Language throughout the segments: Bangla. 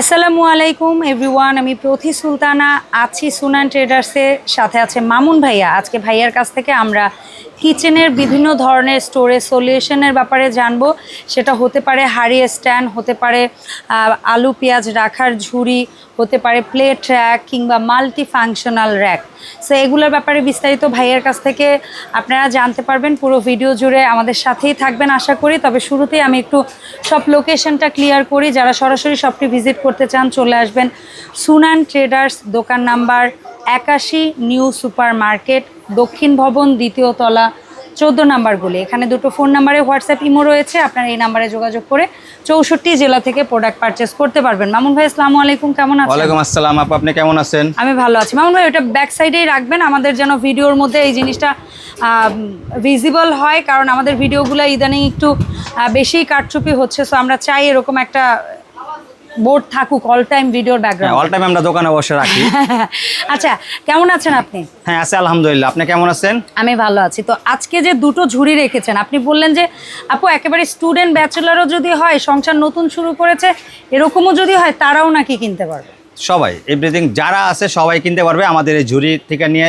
আসসালামু আলাইকুম এভরিওয়ান আমি প্রথি সুলতানা, আছি সুনান ট্রেডার্সের সাথে আছে মামুন ভাইয়া। আজকে ভাইয়ার কাছ থেকে আমরা কিচেনের বিভিন্ন ধরনের স্টোরেজ সলিউশনের ব্যাপারে জানব। সেটা হতে পারে হাড়ি স্ট্যান্ড, হতে পারে আলু, পেঁয়াজ রাখার ঝুড়ি, হতে পারে প্লেট র্যাক কিংবা মাল্টি ফাংশনাল র্যাক। সো এগুলোর ব্যাপারে বিস্তারিত ভাইয়ের কাছ থেকে আপনারা জানতে পারবেন। পুরো ভিডিও জুড়ে আমাদের সাথেই থাকবেন আশা করি। তবে শুরুতেই আমি একটু সব লোকেশনটা ক্লিয়ার করি। যারা সরাসরি শপটি ভিজিট করতে চান চলে আসবেন। সুনান ট্রেডার্স, দোকান নাম্বার একাশি নিউ সুপার মার্কেট দক্ষিণ ভবন দ্বিতীয় তলা চোদ্দ নাম্বারগুলি এখানে দুটো ফোন নাম্বারে হোয়াটসঅ্যাপ ইমো রয়েছে আপনারা এই নাম্বারে যোগাযোগ করে চৌষট্টি জেলা থেকে প্রোডাক্ট পারচেস করতে পারবেন। মামুন ভাই আসসালামু আলাইকুম কেমন আছেন? ওয়ালাইকুম আসসালাম আপু আপনি কেমন আছেন? আমি ভালো আছি। মামুন ভাই ওটা ব্যাক সাইডেই রাখবেন আমাদের যেন ভিডিওর মধ্যে এই জিনিসটা ভিজিবল হয় কারণ আমাদের ভিডিওগুলো ইদানিং একটু আহ, বেশিই কারচুপি হচ্ছে সো আমরা চাই এরকম একটা বোর্ড থাকুক অল টাইম ভিডিওর ব্যাকগ্রাউন্ড অল টাইম আমরা দোকানে বসে রাখি। আচ্ছা কেমন আছেন আপনি? হ্যাঁ আছে আলহামদুলিল্লাহ। আপনি কেমন আছেন? আমি ভালো আছি। তো আজকে যে দুটো ঝুড়ি রেখেছেন আপনি বললেন যে আপু একেবারে স্টুডেন্ট ব্যাচেলারও যদি হয় সংসার নতুন শুরু করেছে এরকমও যদি হয় তারাও নাকি কিনতে পারবে? সবাই এভরিথিং যারা আছে সবাই কিনতে পারবে। আমাদের এই ঝুড়ি থেকে নিয়ে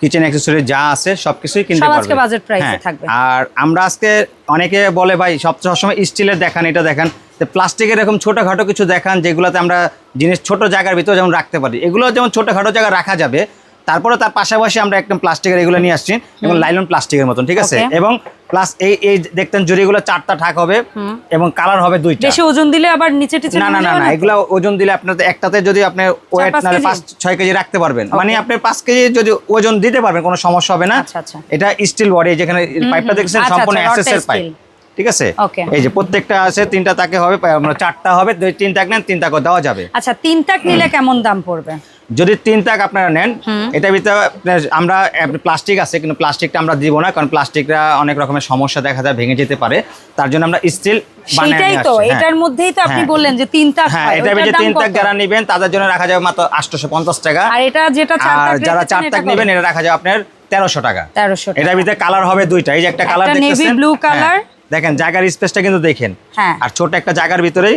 কিচেন অ্যাক্সেসরি যা আছে সব কিছুই কিনতে পারবে। আজকে বাজেট হ্যাঁ, থাকবে। আর আমরা আজকে অনেকে বলে ভাই সব সবসময় স্টিলের দেখান এটা দেখান। তো প্লাস্টিকের এরকম ছোটোখাটো কিছু দেখান যেগুলোতে আমরা জিনিস ছোট জায়গার ভিতরে যেমন রাখতে পারি। এগুলো যেমন ছোটোখাটো জায়গা রাখা যাবে তারপরে তার পাশাপাশি আমরা একদম প্লাস্টিকের এগুলো নিয়ে আসছি এবং লাইলন প্লাস্টিকের মতন ঠিক আছে? এবং প্লাস এই এই দেখতেন জুড়িগুলো চারটা ঠাক হবে এবং কালার হবে দুইটা। বেশি ওজন দিলে আবার নিচে টিচে না না না না এগুলো ওজন দিলে আপনার একটাতে যদি আপনি ওয়েট কেজি? পাঁচ ছয় কেজি রাখতে পারবেন। মানে আপনি পাঁচ কেজি যদি ওজন দিতে পারবেন কোনো সমস্যা হবে না। আচ্ছা, আচ্ছা। এটা স্টিল বডি যেখানে পাইপটা দেখছেন আচ্ছা, সম্পূর্ণ অ্যাসেসের পাইপ। ঠিক আছে? এই যে প্রত্যেকটা আছে তিনটা তাকে হবে চারটা হবে তিন তাক নেন তিন তাকও দেওয়া যাবে। আচ্ছা তিন তাক নিলে কেমন দাম পড়বে? যদি তিন তাক আপনারা নেন এটার ভিতরে আমরা প্লাস্টিক আছে কিন্তু প্লাস্টিকটা আমরা দিব না কারণ প্লাস্টিকটা অনেক রকমের সমস্যা দেখা যায় ভেঙে যেতে পারে। তার জন্য আমরা স্টিল সেটাই তো হ্যাঁ। এটার মধ্যেই তো আপনি হ্যাঁ। বললেন যে তিন তাক হ্যাঁ হয়, এটা যে তিন তাক যারা নেবেন তাদের জন্য রাখা যাবে মাত্র আটশোশো পঞ্চাশ টাকা। আর এটা যেটা চার তাক যারা চার তাক? নেবেন এটা রাখা যাবে আপনার তেরোশো টাকা। 1300 এটার ভিতরে কালার হবে দুইটা এই যে একটা কালার দেখতেছেন color। হ্যাঁ, দেখেন জায়গার স্পেসটা কিন্তু দেখেন। হ্যাঁ। আর ছোট একটা জায়গার ভিতরে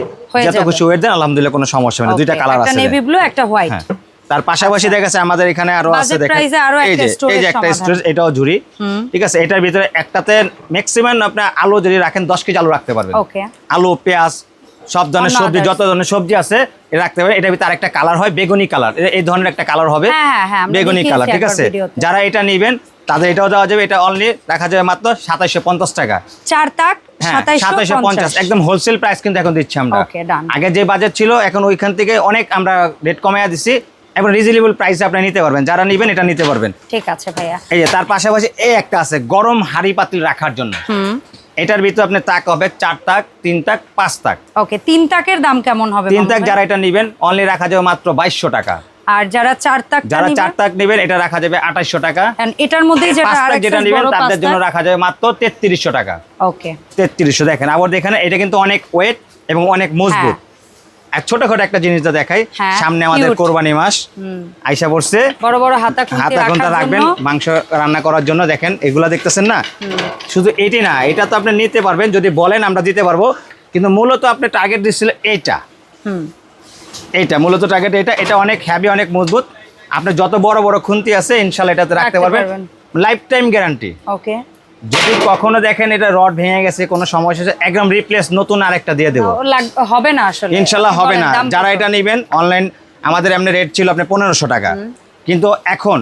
যত খুশি ওয়েট দেন আলহামদুলিল্লাহ কোনো সমস্যা হবে না। দুইটা কালার একটা আছে নেভি ব্লু একটা হোয়াইট হ্যাঁ তার পাশাপাশি দেখা যাচ্ছে আমাদের এখানে আরও আছে দেখেন। এই একটা যে এই যে একটা স্টোরেজ এটাও ঝুড়ি। ঠিক আছে এটার ভিতরে একটাতে ম্যাক্সিমাম আপনার আলু যদি রাখেন দশ কেজি আলু রাখতে পারবেন. আলু পেঁয়াজ সব ধরনের সবজি যত ধরনের সবজি আছে এটা রাখতে পারবেন। এটার ভিতরে আরেকটা কালার হয় বেগুনি কালার এই ধরনের একটা কালার হবে। হ্যাঁ, হ্যাঁ, বেগুনি কালার ঠিক আছে? যারা এটা নেবেন তাদের এটাও দেওয়া যাবে এটা অনলি রাখা যাবে মাত্র সাতাইশশো পঞ্চাশ টাকা। চার তাক হ্যাঁ সাতাইশশো পঞ্চাশ একদম হোলসেল প্রাইস কিন্তু এখন দিচ্ছি আমরা। আগে যে বাজেট ছিল এখন ওইখান থেকে অনেক আমরা রেট কমাইয়া দিচ্ছি এবং রিজনেবল প্রাইসে আপনি নিতে পারবেন যারা নেবেন এটা নিতে পারবেন। ঠিক আছে ভাইয়া। এই যে তার পাশাপাশি এই একটা আছে গরম হাড়ি পাতিল রাখার জন্য। এটার ভিতরে আপনি তাক হবে চার তাক তিন তাক পাঁচ তাক। ওকে তিন তাকের দাম কেমন হবে তিন তাক যারা এটা নেবেন অনলি রাখা যাবে মাত্র বাইশশো টাকা। আর যারা চার তাক যারা চার তাক নেবেন এটা রাখা যাবে আঠাশশো টাকা। এটার মধ্যে যেটা নেবেন তাদের জন্য রাখা যাবে মাত্র তেত্রিশশো টাকা। ওকে তেত্রিশশো দেখেন আবার দেখেন এটা কিন্তু অনেক ওয়েট এবং অনেক মজবুত। আর ছোটখাটো একটা জিনিসটা দেখাই হ্যাঁ, সামনে আমাদের কোরবানি মাস। আইসা পড়ছে বড় বড় হাতা হাতা ঘণ্টা রাখবেন মাংস রান্না করার জন্য দেখেন এগুলা দেখতেছেন না? শুধু এটি না এটা তো আপনি নিতে পারবেন যদি বলেন আমরা দিতে পারব। কিন্তু মূলত আপনি টার্গেট দিচ্ছিল এইটা। এইটা মূলত টার্গেট এটা এটা অনেক হ্যাভি অনেক মজবুত। আপনি যত বড় বড় খুন্তি আছে ইনশাল্লাহ এটাতে রাখতে পারবেন। লাইফ টাইম গ্যারান্টি ওকে যদি কখনো দেখেন এটা রড ভেঙে গেছে কোনো সমস্যা হচ্ছে একদম রিপ্লেস নতুন আরেকটা দিয়ে দেবো। হবে না আসলে। ইনশাল্লাহ হবে না। যারা এটা নেবেন অনলাইন আমাদের এমনি রেট ছিল আপনি পনেরোশো টাকা। কিন্তু এখন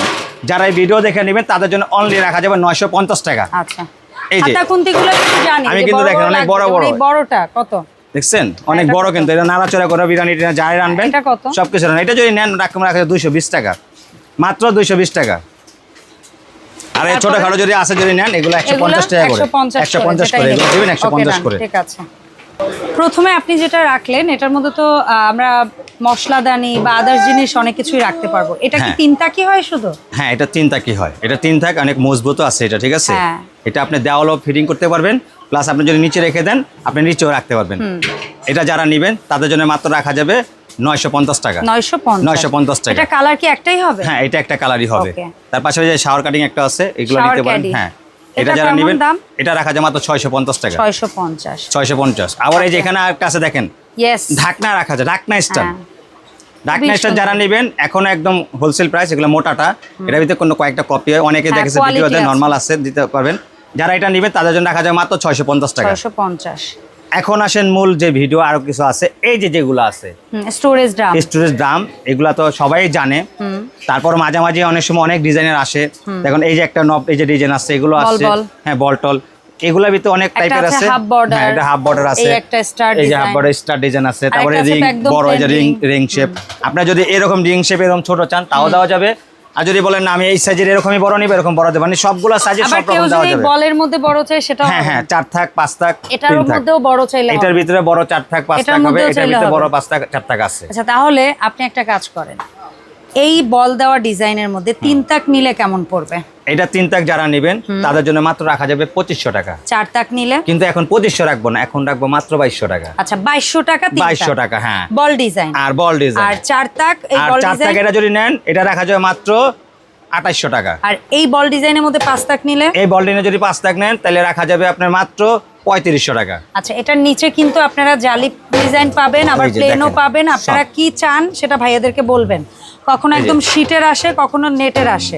যারা এই ভিডিও দেখে নেবেন তাদের জন্য অনলি রাখা যাবে নয়শো পঞ্চাশ টাকা। আচ্ছা। এই যে। আমি কিন্তু দেখেন অনেক বড় বড়। বড়টা কত? দেখছেন? অনেক বড় কিন্তু এটা নাড়াচড়া করে বিরিয়ানি টিরিয়ানি যাই রানবেন সবকিছু রান্না এটা যদি নেন রাখুন রাখা দুইশো বিশ টাকা। মাত্র দুইশো বিশ টাকা। আর এই? ছোটখাটো যদি আছে যদি নেন এগুলো একশো পঞ্চাশ টাকা করে। 150 একশো পঞ্চাশ করে এগুলো দেবেন একশো পঞ্চাশ করে। ঠিক আছে। প্রথমে আপনি যেটা রাখলেন এটার মধ্যে তো আমরা মশলাদানি বা আদার্স জিনিস অনেক কিছুই রাখতে পারব। এটা কি হ্যাঁ। তিন তাকি হয় শুধু? হ্যাঁ এটা তিন তাকি হয়। এটা তিন থাক অনেক মজবুত আছে এটা ঠিক আছে? হ্যাঁ। এটা আপনি দেওয়াল দেওয়ালও ফিটিং করতে পারবেন। প্লাস আপনি যদি নিচে রেখে দেন আপনি নিচেও রাখতে পারবেন। এটা যারা নেবেন তাদের জন্য মাত্র রাখা যাবে নয়শো পঞ্চাশ টাকা। নয়শো পঞ্চাশ। টাকা। কালার কি একটাই হবে? হ্যাঁ এটা একটা কালারই হবে। তার পাশাপাশি শাওয়ার কাটিং একটা আছে এগুলো নিতে পারেন। হ্যাঁ। এটা যারা নেবেন এটা রাখা যায় মাত্র ছয়শো পঞ্চাশ টাকা। ছয়শো পঞ্চাশ। ছয়শো পঞ্চাশ। আবার এই যে এখানে একটা আছে দেখেন। ঢাকনা রাখা যায় ঢাকনা স্ট্যান্ড হ্যাঁ। ঢাকনা খুবই যারা নেবেন এখন একদম হোলসেল প্রাইস এগুলো মোটাটা। এটার ভিতরে কোনো কয়েকটা কপি হয়। অনেকে হ্যাঁ, দেখেছে ভিডিওতে নর্মাল আছে দিতে পারবেন। যারা এটা নেবেন তাদের জন্য রাখা যায় মাত্র ছয়শো পঞ্চাশ টাকা। ছয়শো পঞ্চাশ। এখন আসেন মূল যে ভিডিও আরও কিছু আছে। এই যে যেগুলো আছে স্টোরেজ ড্রাম স্টোরেজ দাম এগুলা তো সবাই জানে। তারপর মাঝামাঝি অনেক সময় অনেক ডিজাইনের আসে। দেখুন এই যে একটা নব এই যে ডিজাইন আছে এগুলো আছে। হ্যাঁ বল টল। এগুলোর ভিতরে অনেক টাইপের আছে হ্যাঁ এটা হাফ বর্ডার আছে। এই যে হাফ বর্ডার স্টার ডিজাইন আছে। তারপরে রিং বড় এই যে রিং। রিং শেপ আপনার যদি এরকম রিং শেপ এরকম ছোট চান তাও দেওয়া যাবে। আর যদি বলেন না আমি এই সাইজের এরকমই বড় নিব এরকম বড় দেবো। মানে সবগুলো সাইজে সব রকম দেওয়া যাবে। বলের মধ্যে বড় চাই সেটা হ্যাঁ হ্যাঁ চার থাক পাঁচ থাক এটার মধ্যেও বড় চাইলে এটার ভিতরে বড় চার থাক পাঁচ থাক হবে এটার ভিতরে বড় পাঁচ থাক চার থাক আছে। আচ্ছা তাহলে আপনি একটা কাজ করেন। এই বল দেওয়া ডিজাইনের মধ্যে তিন তাক নিলে কেমন পড়বে? এটা তিন তাক যারা নেবেন তাদের জন্য মাত্র রাখা যাবে পঁচিশশো টাকা। চার তাক নিলে? কিন্তু এখন পঁচিশশো রাখব না এখন রাখব মাত্র বাইশশো টাকা। আচ্ছা বাইশশো টাকা বাইশশো টাকা হ্যাঁ। বল ডিজাইন। আর বল ডিজাইন। আর চার তাক আর চার তাক এটা যদি নেন এটা রাখা যাবে মাত্র আঠাইশশো টাকা। আর এই বল ডিজাইনের মধ্যে পাঁচ তাক নিলে? এই বল ডিজাইনে যদি পাঁচ তাক নেন তাহলে রাখা যাবে আপনার মাত্র পঁয়ত্রিশশো টাকা। আচ্ছা এটার নিচে কিন্তু আপনারা জালি ডিজাইন পাবেন আবার প্লেনও পাবেন। আপনারা কি চান সেটা ভাইয়াদেরকে বলবেন। কখনো একদম শীটের আসে কখনো নেটের আসে।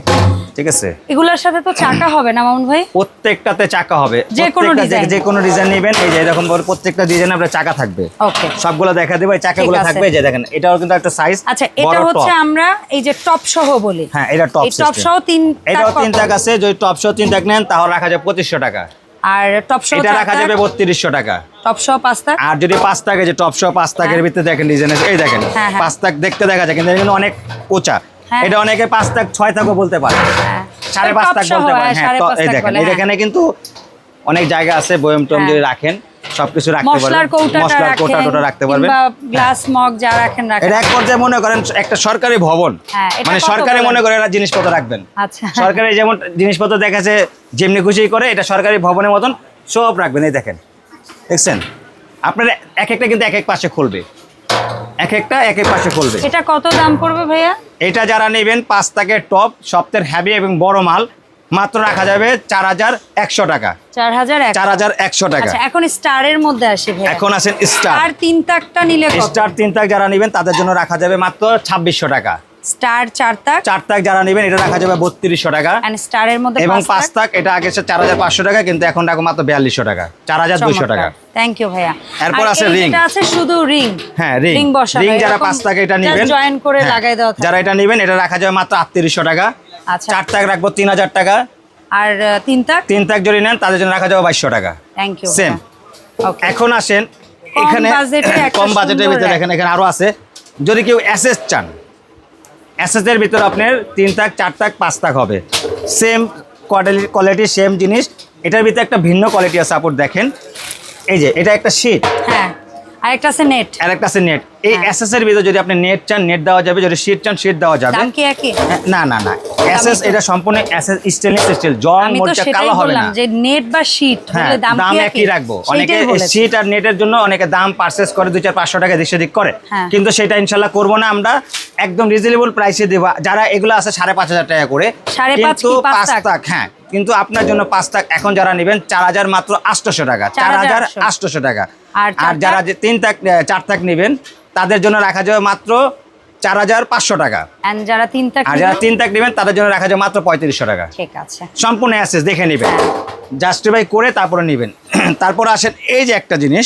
ঠিক আছে। এগুলোর সাথে তো চাকা হবে না মামুন ভাই? প্রত্যেকটাতে চাকা হবে। যে কোনো ডিজাইন। যে- কোনো ডিজাইন নেবেন এই যে এরকম করে প্রত্যেকটা ডিজাইন আপনার চাকা থাকবে। ওকে সবগুলো দেখা দেবো এই চাকাগুলো থাকবে এই যে দেখেন এটাও কিন্তু একটা সাইজ আচ্ছা এটা হচ্ছে আমরা এই যে টপ সহ বলি। হ্যাঁ এটা টপ টপ সহ তিন এটাও তিন? টাকা আছে যদি টপ সহ তিন টাকা নেন তাহলে রাখা যাবে পঁচিশশো টাকা। আর টপ সহ এটা রাখা যাবে বত্রিশশো টাকা টপ সহ পাঁচ তাক আর যদি পাঁচ টাকা যে টপ সহ পাঁচ টাকের হ্যাঁ। ভিতরে দেখেন ডিজাইন এই দেখেন হ্যাঁ, হ্যাঁ। পাঁচ টাক দেখতে দেখা যায় কিন্তু এগুলো অনেক উঁচা হ্যাঁ। এটা অনেকে পাঁচ টাক ছয় টাকও বলতে পারে। সাড়ে পাঁচ টপ বলতে পারে হ্যাঁ, এই দেখেন। এখানে কিন্তু অনেক জায়গা আছে বয়ম টম। যদি রাখেন সবকিছু রাখতে পারবেন মশলার কৌটা টোটা রাখতে পারবেন। গ্লাস মগ যা রাখেন রাখেন। এটা এক পর্যায়ে মনে করেন একটা সরকারি ভবন। হ্যাঁ, মানে সরকারি মনে করে এরা জিনিসপত্র রাখবেন। আচ্ছা। সরকারি যেমন জিনিসপত্র দেখাচ্ছে যেমনি খুশি করে এটা সরকারি ভবনের মতন সব রাখবেন এই দেখেন। দেখছেন? আপনার এক একটা কিন্তু এক এক পাশে খুলবে। এক একটা এক এক পাশে খুলবে। এটা কত দাম পড়বে ভাইয়া? এটা যারা নেবেন পাঁচ টাকের টপ সপ্তাহের হ্যাভি এবং বড় মাল মাত্র রাখা যাবে চার হাজার একশো টাকা। চার হাজার একশো। টাকা। আচ্ছা এখন স্টারের মধ্যে আসে এখন আছেন স্টার। তিন তাকটা নিলে স্টার তিন তাক যারা নেবেন তাদের জন্য রাখা যাবে মাত্র ছাব্বিশশো টাকা। স্টার চার তাক চার তাক যারা নেবেন এটা রাখা যাবে বত্রিশশো টাকা। স্টারের মধ্যে এবং পাঁচ তাক এটা আগে চার হাজার পাঁচশো টাকা কিন্তু এখন রাখো মাত্র বিয়াল্লিশশো টাকা। চার হাজার দুইশো টাকা। থ্যাংক ইউ ভাইয়া। এরপর আছে। যেটা আছে শুধু রিং। হ্যাঁ রিং। রিং রিং যারা পাঁচ এটা নেবেন জয়েন করে হ্যাঁ, লাগাই দেওয়া যারা এটা নেবেন এটা রাখা যাবে মাত্র আটত্রিশশো টাকা। আচ্ছা। চার তাক রাখব তিন হাজার টাকা। আর তিন তাক? তিন তাক যদি নেন তাদের জন্য রাখা যাবে বাইশশো টাকা। থ্যাংক ইউ সেম এখন আসেন এখানে কম বাজেটের ভিতরে। দেখেন এখানে আরও আছে। যদি কেউ অ্যাসেস চান অ্যাসেসের ভিতরে আপনার তিন তাক চার তাক পাঁচ তাক হবে। সেম কোয়ালিটি কোয়ালিটি সেম জিনিস। এটার ভিতরে একটা ভিন্ন কোয়ালিটি আছে আপনি দেখেন। এই যে এটা একটা শীট হ্যাঁ আর একটা আছে নেট আর একটা আছে নেট এই। অ্যাসেসের ভিতরে যদি আপনি নেট চান নেট দেওয়া যাবে। যদি শীট চান শীট দেওয়া যাবে। দাম কি একই? হ্যাঁ, না না না। তো- এটা সম্পূর্ণ অ্যাসেস স্টেনলেস স্টিল জং কালো হবে না। যে নেট বা শীট হ্যাঁ দাম দাম একই রাখব। অনেকে শীট আর নেটের জন্য অনেকে দাম পারচেস করে দুই চার পাঁচশো টাকা দিক করে। হ্যাঁ। কিন্তু সেটা ইনশাল্লাহ করব না আমরা। একদম রিজনেবল প্রাইসে দেবো। যারা এগুলো আছে সাড়ে পাঁচ হাজার টাকা করে সাড়ে পাঁচ কিন্তু কি পাঁচ পাঁচ টাক? টাক হ্যাঁ কিন্তু আপনার জন্য পাঁচ এখন যারা নেবেন চার হাজার মাত্র আটশোশো টাকা চার হাজার 4,800 আটশোশো টাকা। আর যারা তিন টাক চার টাক নেবেন তাদের জন্য রাখা যাবে মাত্র চার হাজার পাঁচশো টাকা। যারা তিন আর যারা তিন টাক নেবেন তাদের জন্য রাখা যাবে মাত্র পঁয়ত্রিশশো টাকা। ঠিক আছে। সম্পূর্ণ অ্যাসেস দেখে নেবেন। জাস্টিফাই করে তারপরে নেবেন। তারপর আসেন এই যে একটা জিনিস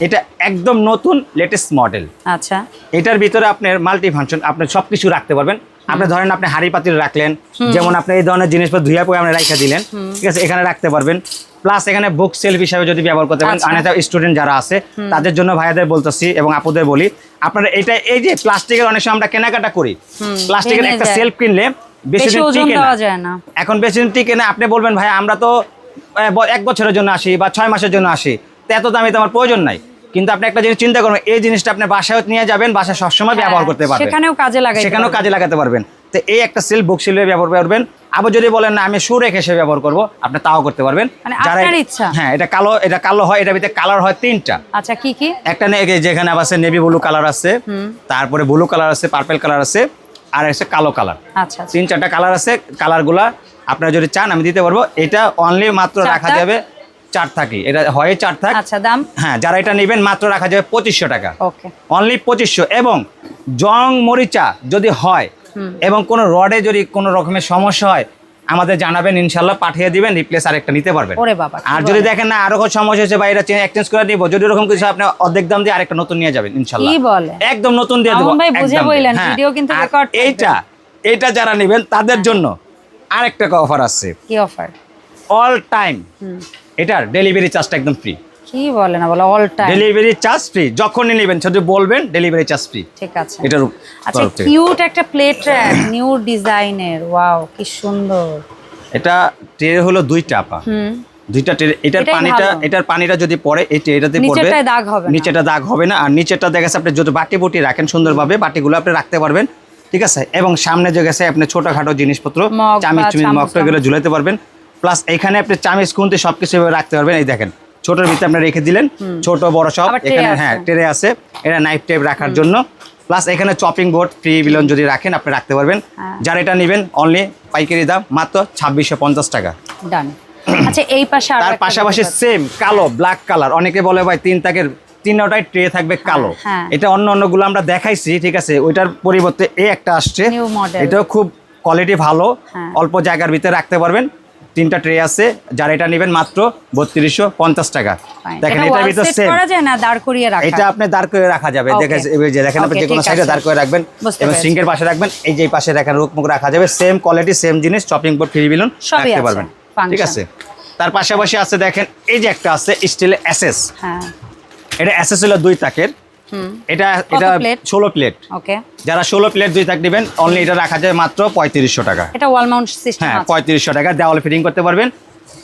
এটা একদম নতুন লেটেস্ট মডেল আচ্ছা। এটার ভিতরে আপনার মাল্টি ফাংশন আপনি সব কিছু রাখতে পারবেন। আপনি ধরেন আপনি হাড়ি পাতিল রাখলেন যেমন আপনি এই ধরনের জিনিসপত্র ধুয়ে পরে আপনি রাখা দিলেন ঠিক আছে? এখানে রাখতে পারবেন। প্লাস এখানে বুক সেলফ হিসাবে যদি ব্যবহার করতে পারেন আচ্ছা। অনেক স্টুডেন্ট যারা আছে তাদের জন্য ভাইয়াদের বলতেছি এবং আপুদের বলি আপনারা এটা এই যে প্লাস্টিকের অনেক সময় আমরা কেনাকাটা করি প্লাস্টিকের একটা সেলফ কিনলে বেশি দিন টিকে না। এখন বেশি দিন টিকে না আপনি বলবেন ভাই আমরা তো এক বছরের জন্য আসি বা ছয় মাসের জন্য আসি তো এত দামি তো আমার প্রয়োজন নাই। কিন্তু আপনি একটা জিনিস চিন্তা করবেন এই জিনিসটা আপনি বাসায় নিয়ে যাবেন বাসায় সবসময় ব্যবহার করতে হ্যাঁ, পারবেন। সেখানেও কাজে লাগাই সেখানেও কাজে লাগাতে পারবেন। তো এই একটা সেল বুক সিলের ব্যবহার করবেন আবার যদি বলেন না আমি শু রেখে সে ব্যবহার করব আপনি তাও করতে পারবেন। মানে যারা ইচ্ছা। হ্যাঁ এটা কালো এটা কালো হয় এটা ভিতরে কালার হয় তিনটা। আচ্ছা কি কি? একটা যেখানে আছে নেভি ব্লু কালার আছে তারপরে ব্লু কালার আছে পার্পেল কালার আছে আর আছে কালো কালার। আচ্ছা আচ্ছা। তিন চারটা কালার আছে কালারগুলা আপনারা যদি চান আমি দিতে পারব। এটা অনলি মাত্র রাখা যাবে চার থাকি এটা হয় চার থাক। আচ্ছা দাম? হ্যাঁ যারা এটা নেবেন মাত্র রাখা যাবে পঁচিশশো টাকা। ওকে। অনলি পঁচিশশো। এবং জং মরিচা যদি হয় এবং কোনো রডে যদি কোনো রকমের সমস্যা হয় আমাদের জানাবেন ইনশাল্লাহ পাঠিয়ে দিবেন রিপ্লেস আরেকটা নিতে পারবেন। আর যদি দেখেন না আরও সমস্যা হচ্ছে বা এটা চেঞ্জ এক্সচেঞ্জ করে নিবো যদি ওরকম কিছু আপনি অর্ধেক দাম দিয়ে আরেকটা নতুন নিয়ে যাবেন ইনশাল্লাহ। কি বলে? একদম নতুন দিয়ে দেবো হ্যাঁ। ভিডিও কিন্তু আর এইটা এইটা যারা নেবেন তাদের জন্য আরেকটা অফার আছে কি অফার অল টাইম এটার ডেলিভারি চার্জটা একদম ফ্রি কি বলে all time delivery charge free যখনই নেবেন শুধু বলবেন ডেলিভারি চার্জ ফ্রি ঠিক আছে। এটার আচ্ছা কিউট একটা প্লেট নিউ ডিজাইনের ওয়াও কি সুন্দর। এটা ট্রে হলো দুইটা আপা। হুম। দুইটা ট্রে এটার পানিটা এটার পানিটা যদি পড়ে এই ট্রেটাতে পড়বে। দাগ হবে। নিচেটা দাগ হবে না আর নিচেরটা দেখা আপনি যদি বাটি বুটি রাখেন সুন্দরভাবে বাটিগুলো আপনি রাখতে পারবেন ঠিক আছে? এবং সামনে যে গেছে আপনি ছোটখাটো জিনিসপত্র চামিচ চুমিচ মগটা এগুলো ঝুলাতে পারবেন। প্লাস এখানে আপনি চামিচ খুনতে সব কিছু রাখতে পারবেন এই দেখেন। ছোটোর ভিতরে আপনি রেখে দিলেন। ছোট বড় সব এখানে হ্যাঁ ট্রে আছে। এটা নাইফ টেপ রাখার জন্য। প্লাস এখানে চপিং বোর্ড ফ্রি বিলন যদি রাখেন আপনি রাখতে পারবেন। হ্যাঁ। যারা এটা নেবেন অনলি পাইকারি দাম মাত্র ছাব্বিশশো পঞ্চাশ টাকা। ডান আচ্ছা এই পাশে আরও তার পাশাপাশি সেম কালো ব্ল্যাক কালার অনেকে বলে ভাই তিন তাকের তিনটাই ট্রে থাকবে কালো। হ্যাঁ। এটা অন্য অন্যগুলো আমরা দেখাইছি ঠিক আছে? ওইটার পরিবর্তে এই একটা আসছে। এটাও খুব কোয়ালিটি ভালো। হ্যাঁ। অল্প জায়গার ভিতরে রাখতে পারবেন। তিনটা ট্রে আছে যারা এটা নেবেন মাত্র বত্রিশশো পঞ্চাশ টাকা। দেখেন এটা এটার ভিতরে সেম এটা আপনি দাঁড় করে রাখা যাবে। দেখে দেখেন আপনি যে কোনো সাইডে দাঁড় করে রাখবেন এবং। সিঙ্কের পাশে রাখবেন। এই যে পাশে রাখার রুক মুখ রাখা যাবে। সেম কোয়ালিটি সেম জিনিস চপিং বোর্ড ফ্রি বিলুন রাখতে পারবেন। ঠিক আছে? তার পাশাপাশি আছে দেখেন এই যে একটা আছে স্টিলের অ্যাসেস হ্যাঁ। এটা অ্যাসেস হলো দুই তাকের। এটা এটা plate? ষোলো প্লেট ওকে। যারা ষোলো প্লেট দুই তাক নেবেন অনলি এটা রাখা যায় মাত্র পঁয়ত্রিশশো টাকা। এটা ওয়াল মাউন্ট সিস্টেম হ্যাঁ আছে। পঁয়ত্রিশশো টাকা দেওয়ালে ফিটিং করতে পারবেন।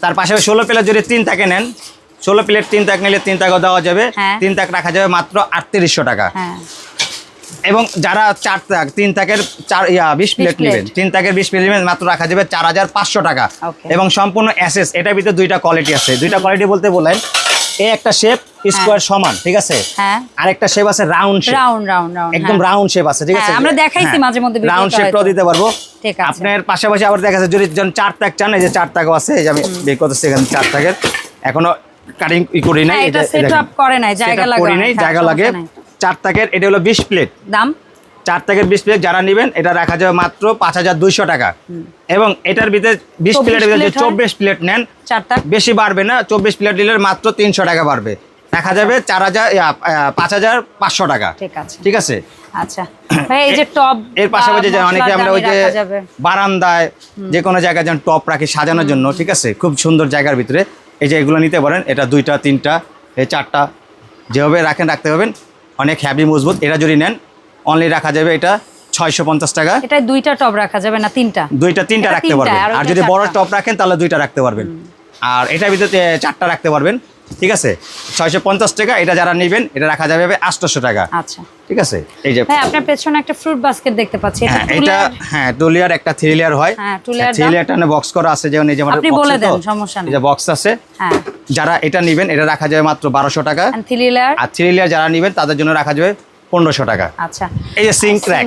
তার পাশাপাশি ষোলো প্লেট যদি তিন তাকে নেন ষোলো প্লেট তিন তাক নিলে তিন তাকও দেওয়া যাবে। হ্যাঁ। তিন তাক রাখা যাবে মাত্র আটত্রিশশো টাকা। হ্যাঁ। এবং যারা চার তাক তিন তাকের চার ইয়া বিশ প্লেট। নেবেন। তিন তাকের বিশ প্লেট নেবেন মাত্র রাখা যাবে চার হাজার পাঁচশো টাকা। এবং সম্পূর্ণ অ্যাসেস এটার ভিতরে দুইটা কোয়ালিটি আছে। দুইটা কোয়ালিটি বলতে বলেন এই একটা শেপ স্কোয়ার সমান ঠিক আছে? হ্যাঁ। আরেকটা শেপ আছে round shape round round round একদম রাউন্ড শেপ আছে ঠিক আছে? হ্যাঁ, আমরা দেখাইছি মাঝে মধ্যে রাউন্ড শেপটাও। দিতে পারব। ঠিক আছে। আপনার পাশাপাশি আবার দেখা যাচ্ছে যদি জন চার তাক চান এই যে চার তাকও আছে এই যে আমি বের করতেছি এখানে চার তাকের এখনও কাটিং ই করি নাই হ্যাঁ, এটা দেখেন। করে নাই, জায়গা লাগে করি নাই হ্যাঁ, জায়গা লাগে। চার তাকের এটা হলো বিশ প্লেট দাম? চার থেকে বিশ প্লেট যারা নেবেন এটা রাখা যাবে মাত্র পাঁচ হাজার দুইশো টাকা। এবং এটার ভিতরে বিশ 24 প্লেটের ভিতরে চব্বিশ প্লেট নেন। চারটা। বেশি বাড়বে না চব্বিশ প্লেট নিলে মাত্র তিনশো টাকা বাড়বে। দেখা যাবে চার হাজার পাঁচ হাজার পাঁচশো টাকা। ঠিক আছে। আচ্ছা। এই যে টপ এর পাশাপাশি যে অনেকে আমরা ওই যে বারান্দায় যে কোনো জায়গায় যেমন টপ রাখি সাজানোর জন্য ঠিক আছে? খুব সুন্দর জায়গার ভিতরে। এই যে এগুলো নিতে পারেন এটা দুইটা তিনটা এই চারটা। যেভাবে রাখেন রাখতে পারবেন। অনেক হ্যাভি মজবুত। এটা যদি নেন অনলি রাখা যাবে এটা ছয়শো পঞ্চাশ টাকা। এটা দুইটা টপ রাখা যাবে না তিনটা? দুইটা তিনটা রাখতে পারবেন। আর যদি বড় টপ রাখেন তাহলে দুইটা রাখতে পারবেন। আর এটার ভিতরে চারটা রাখতে পারবেন। ঠিক আছে? ছয়শো পঞ্চাশ টাকা এটা যারা নেবেন এটা রাখা যাবে আটশোশো টাকা। আচ্ছা। ঠিক আছে? এই যে ভাই আপনার পেছনে একটা ফ্রুট বাস্কেট দেখতে পাচ্ছি। এটা হ্যাঁ এটা হ্যাঁ টু লেয়ার একটা থ্রি লেয়ার হয় হ্যাঁ, থ্রি? লেয়ারটা বক্স করা আছে যেমন এই যে আপনি বলে আছে দেন, সমস্যা নেই। বক্স আছে। হ্যাঁ। যারা এটা নেবেন এটা রাখা যাবে মাত্র বারোশো টাকা। থ্রি লেয়ার আর থ্রি লেয়ার যারা নেবেন তাদের জন্য রাখা যাবে পনেরোশো টাকা। আচ্ছা। এই যে সিঙ্ক র্যাক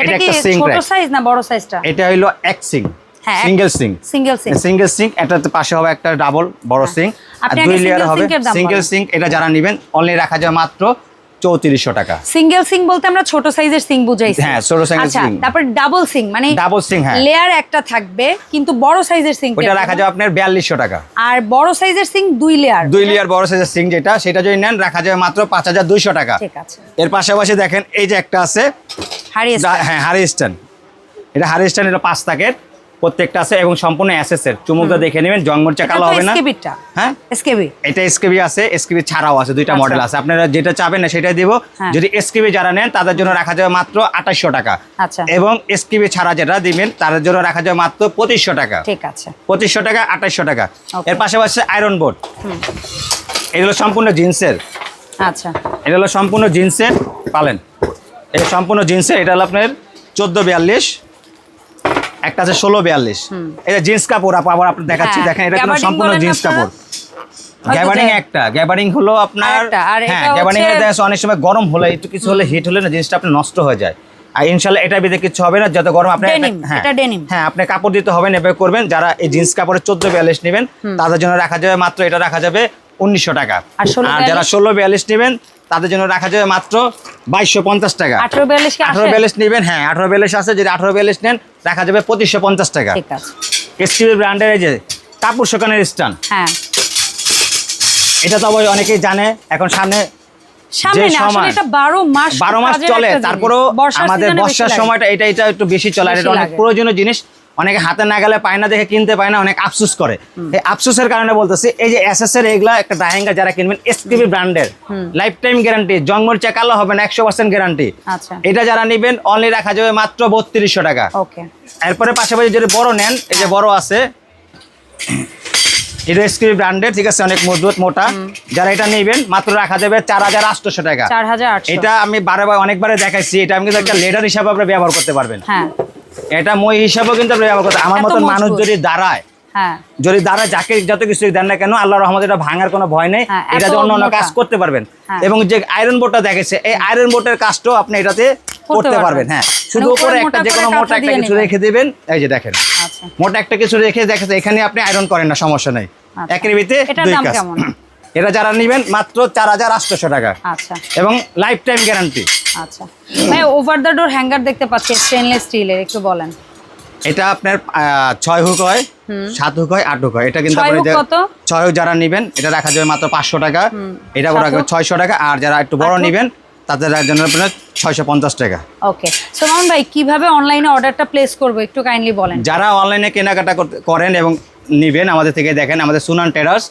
এটা কি ছোট সাইজ না বড় সাইজটা এটা হইল এক সিঙ্ক হ্যাঁ, single sink. Single sink. Single sink এটাতে পাশে হবে একটা ডাবল বড় সিঙ্ক। আর হ্যাঁ। দুই লেয়ার হবে সিঙ্গেল। সিঙ্ক এটা যারা নিবেন অনলি রাখা যায় মাত্র চৌত্রিশশো টাকা। সিঙ্গেল সিং বলতে আমরা ছোট সাইজের সিং বুঝাইছি। হ্যাঁ, ছোট এর আচ্ছা তারপর ডাবল সিং মানে Double sink, হ্যাঁ। লেয়ার একটা থাকবে কিন্তু বড় সাইজের সিং ওইটা রাখা যাবে আপনার বিয়াল্লিশশো টাকা। আর বড় সাইজের সিং দুই লেয়ার দুই লেয়ার বড় সাইজের সিঙ্ক যেটা সেটা যদি নেন রাখা যাবে মাত্র পাঁচ হাজার দুইশো টাকা। ঠিক আছে। এর পাশাপাশি দেখেন এই যে একটা আছে হারিয়ে যা- হ্যাঁ হারি স্ট্যান্ড এটা হারি স্ট্যান্ড এটা পাঁচ তাকের প্রত্যেকটা আছে এবং সম্পূর্ণ অ্যাসেসের চুমুকটা দেখে নেবেন জংমরচা কালো হবে না। এসকেবিটা হ্যাঁ? এসকেবি এটা এসকেবি আছে এসকেবি ছাড়াও আছে দুইটা আচ্ছা। মডেল আছে। আপনারা যেটা চাবেন না সেটাই দিব। হ্যাঁ। যদি এসকেবি যারা নেন তাদের জন্য রাখা যাবে মাত্র আঠাশশো টাকা। আচ্ছা। এবং এসকেবি ছাড়া যেটা দিবেন তাদের জন্য রাখা যাবে মাত্র পঁচিশশো টাকা। ঠিক আছে। পঁচিশশো টাকা আঠাশশো টাকা। Okay. এর পাশাপাশি আয়রন বোর্ড এগুলো সম্পূর্ণ জিন্সের। আচ্ছা। এটা হলো সম্পূর্ণ জিন্সের পালেন। এটা সম্পূর্ণ জিন্সের এটা হলো আপনার চোদ্দ বিয়াল্লিশ। একটা আছে ষোলো বিয়াল্লিশ। এটা জিন্স কাপড় আপা আবার আপনি দেখাচ্ছি হ্যাঁ, দেখেন এটা কিন্তু সম্পূর্ণ জিন্স কাপড়। গ্যাবারিং একটা গ্যাবারিং হলো আপনার হ্যাঁ গ্যাবারিং এর অনেক সময় গরম হলে একটু কিছু হলে হিট হলে না জিনিসটা আপনার নষ্ট হয়ে যায়। আর ইনশাল্লাহ এটা ভিতরে কিছু হবে না যত গরম আপনি হ্যাঁ হ্যাঁ আপনি কাপড় দিতে হবে না এভাবে করবেন। যারা এই জিন্স কাপড়ের চোদ্দ বিয়াল্লিশ নেবেন তাদের জন্য রাখা যাবে মাত্র এটা রাখা যাবে উনিশশো টাকা। আর যারা ষোলো বিয়াল্লিশ নেবেন তাদের জন্য রাখা যাবে মাত্র বাইশশো পঞ্চাশ টাকা। আঠারো বিয়াল্লিশ আঠারো বিয়াল্লিশ নেবেন হ্যাঁ আঠারো বিয়াল্লিশ আছে যদি আঠারো বিয়াল্লিশ নেন রাখা যাবে পঁচিশশো পঞ্চাশ টাকা। এসটিভি ব্র্যান্ডের এই যে কাপড় শুকানোর স্ট্যান্ড হ্যাঁ। এটা তো অবশ্যই অনেকেই জানে এখন সামনে বারো মাস চলে তারপরেও আমাদের বর্ষার সময়টা এটা এটা একটু বেশি চলে আর এটা অনেক প্রয়োজনীয় জিনিস। অনেকে হাতে না গেলে পায় না দেখে কিনতে পায় না অনেক আফসোস করে। এই আফসোসের কারণে বলতেছি এই যে এসএস এর এগুলা একটা ডাহেঙ্গা যারা কিনবেন এসটিভি ব্র্যান্ডের লাইফ টাইম গ্যারান্টি জঙ্গল কালো হবে না একশো পার্সেন্ট গ্যারান্টি আচ্ছা। এটা যারা নেবেন অনলি রাখা যাবে মাত্র বত্রিশশো টাকা। ওকে এরপরে পাশাপাশি যদি বড় নেন এই যে বড় আছে এটা এসটিভি ব্র্যান্ডের ঠিক আছে অনেক মজবুত মোটা। যারা এটা নেবেন মাত্র রাখা যাবে চার হাজার আটশোশো টাকা। এটা আমি বারবার অনেকবারে দেখাইছি এটা আমি কিন্তু একটা লেডার হিসাবে আপনি ব্যবহার করতে পারবেন। হ্যাঁ। এটা মই হিসাবেও কিন্তু আমার মতন মানুষ যদি দাঁড়ায় হ্যাঁ। যদি দাঁড়ায় যাকে যত কিছু দেন না কেন আল্লাহ রহমত এটা ভাঙার কোনো ভয় নেই। হ্যাঁ, এটা অন্য অন্য কাজ করতে পারবেন। হ্যাঁ। এবং যে আয়রন বোর্ডটা দেখেছে এই আয়রন বোর্ডের কাজটাও আপনি এটাতে করতে পারবেন। হ্যাঁ। শুধু মানে উপরে উপরে একটা যে কোনো মোটা একটা কিছু রেখে দিবেন এই যে দেখেন। আচ্ছা। মোটা একটা কিছু রেখে দেখেছে এখানে আপনি আয়রন করেন না সমস্যা নেই। আচ্ছা। একের ভিতরে দুই কাজ। কেমন? এটা যারা নেবেন মাত্র চার হাজার আটশোশো টাকা। আচ্ছা। এবং লাইফ টাইম গ্যারান্টি আচ্ছা। ভাই ওভার দ্য ডোর হ্যাঙ্গার দেখতে পাচ্ছি স্টেনলেস স্টিলের একটু বলেন। এটা আপনার ছয় হুক হয় সাত হুক হয় আট হুক হয়। এটা কিন্তু ছয় হুক যারা নেবেন এটা রাখা যাবে মাত্র পাঁচশো টাকা। এটা হুক? ছয়শো টাকা আর যারা একটু বড় নেবেন তাদের জন্য আপনার ছয়শো পঞ্চাশ টাকা। ওকে। সোমান ভাই কীভাবে অনলাইনে অর্ডারটা প্লেস করব একটু কাইন্ডলি বলেন। যারা অনলাইনে কেনাকাটা করেন এবং নিবেন আমাদের থেকে দেখেন আমাদের সুনান টেরাস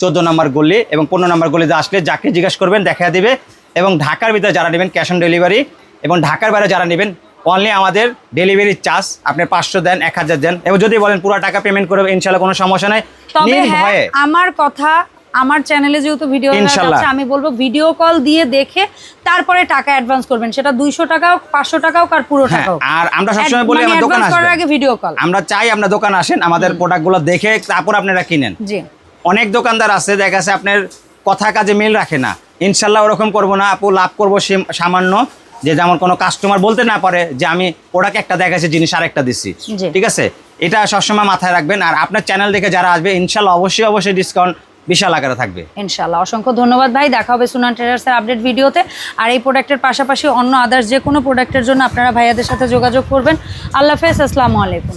চোদ্দ নম্বর গলি এবং পনেরো নম্বর গলিতে আসলে যাকে জিজ্ঞেস করবেন দেখা দিবে। এবং ঢাকার ভিতরে যারা নেবেন ক্যাশ অন ডেলিভারি এবং ঢাকার বাইরে যারা নেবেন অনলি আমাদের ডেলিভারি চার্জ আপনি পাঁচশো দেন এক হাজার দেন। এবং যদি বলেন পুরো টাকা পেমেন্ট করবে ইনশাল্লাহ কোনো সমস্যা নাই। তবে হ্যাঁ ভয়ে আমার কথা আমার চ্যানেলে যেহেতু ভিডিও। আমি বলব ভিডিও কল দিয়ে দেখে তারপরে টাকা অ্যাডভান্স করবেন। সেটা দুইশো টাকাও পাঁচশো টাকাও আর পুরো হ্যাঁ টাকাও? আর আমরা সবসময় বলি মানে আমার দোকান করার আগে ভিডিও কল আমরা চাই আপনার দোকান আসেন আমাদের প্রোডাক্টগুলো দেখে তারপর আপনারা কিনেন। জি। অনেক দোকানদার আছে দেখা যাচ্ছে আপনার কথা কাজে মিল রাখে না। ইনশাল্লাহ ওরকম করব না আপু লাভ করব সে- সামান্য যে যেমন কোনো কাস্টমার বলতে না পারে যে আমি ওটাকে একটা দেখাচ্ছি জিনিস আরেকটা দিচ্ছি ঠিক আছে? এটা সবসময় মাথায় রাখবেন আর আপনার চ্যানেল দেখে যারা আসবে ইনশাল্লাহ অবশ্যই অবশ্যই ডিসকাউন্ট বিশাল আকারে থাকবে। ইনশাল্লাহ অসংখ্য ধন্যবাদ ভাই। দেখা হবে সুনান ট্রেডার্সের আপডেট ভিডিওতে আর এই প্রোডাক্টের পাশাপাশি অন্য আদার্স যে কোনো প্রোডাক্টের জন্য আপনারা ভাইয়াদের সাথে যোগাযোগ করবেন। আল্লাহ হাফেজ আসসালামু আলাইকুম।